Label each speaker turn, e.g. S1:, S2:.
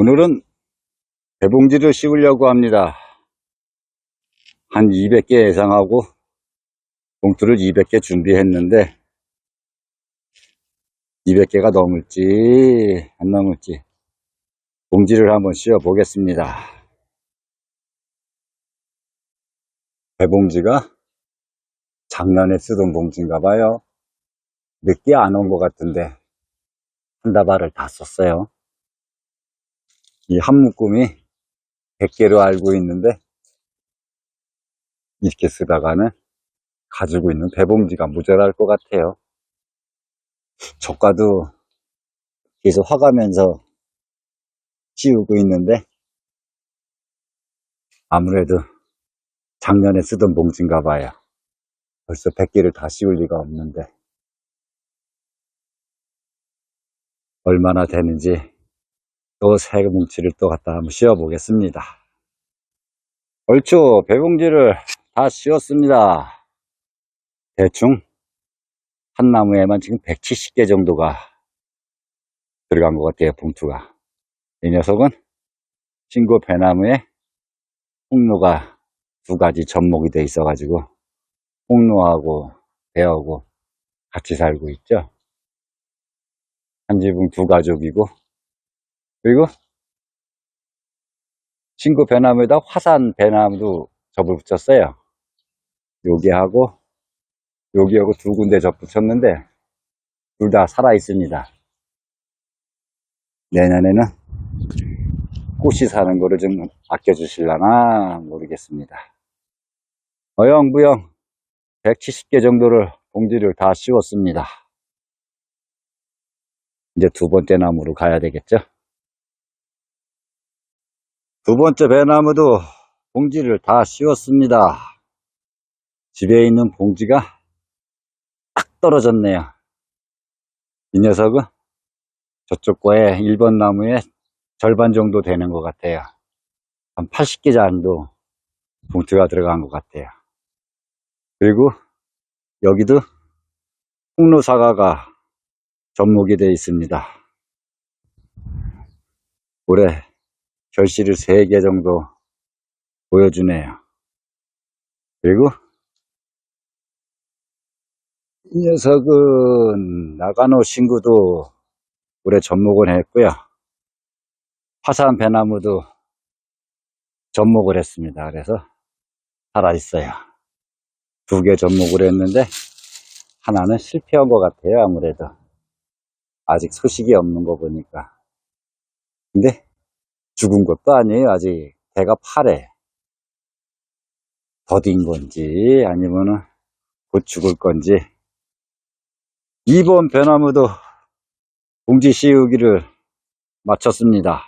S1: 오늘은 배봉지를 씌우려고 합니다. 한 200개 예상하고 봉투를 200개 준비했는데 200개가 넘을지 안 넘을지 봉지를 한번 씌워 보겠습니다. 배봉지가 작년에 쓰던 봉지인가 봐요. 늦게 안 온 것 같은데 한 다발을 다 썼어요. 이 한 묶음이 100개로 알고 있는데 이렇게 쓰다가는 가지고 있는 배봉지가 모자랄 것 같아요. 저가도 계속 화가면서 씌우고 있는데 아무래도 작년에 쓰던 봉지인가 봐요. 벌써 100개를 다 씌울 리가 없는데 얼마나 되는지 또새 뭉치를 또 갖다 한번 씌워 보겠습니다. 얼추 배봉지를 다 씌웠습니다. 대충 한 나무에만 지금 170개 정도가 들어간 것 같아요, 봉투가. 이 녀석은 친구 배나무에 홍로가 두 가지 접목이 돼 있어 가지고 홍로하고 배하고 같이 살고 있죠. 한 지붕 두 가족이고 그리고 친구 배나무에다 화산 배나무도 접을 붙였어요. 여기하고 여기하고 두 군데 접 붙였는데 둘 다 살아 있습니다. 내년에는 꽃이 사는 거를 좀 아껴주실라나 모르겠습니다. 어영부영 170개 정도를 봉지를 다 씌웠습니다. 이제 두 번째 나무로 가야 되겠죠? 두 번째 배나무도 봉지를 다 씌웠습니다. 집에 있는 봉지가 딱 떨어졌네요. 이 녀석은 저쪽 거에 1번 나무의 절반 정도 되는 것 같아요. 한 80개 정도 봉투가 들어간 것 같아요. 그리고 여기도 홍로 사과가 접목이 되어 있습니다. 올해 결실을 3개 정도 보여주네요. 그리고 이 녀석은 나가노 신구도 올해 접목을 했고요. 화산 배나무도 접목을 했습니다. 그래서 살아있어요. 두 개 접목을 했는데 하나는 실패한 것 같아요. 아무래도 아직 소식이 없는 거 보니까 근데 죽은 것도 아니에요. 아직 대가 파래 더딘 건지 아니면은 곧 죽을 건지 2번 배나무도 봉지 씌우기를 마쳤습니다.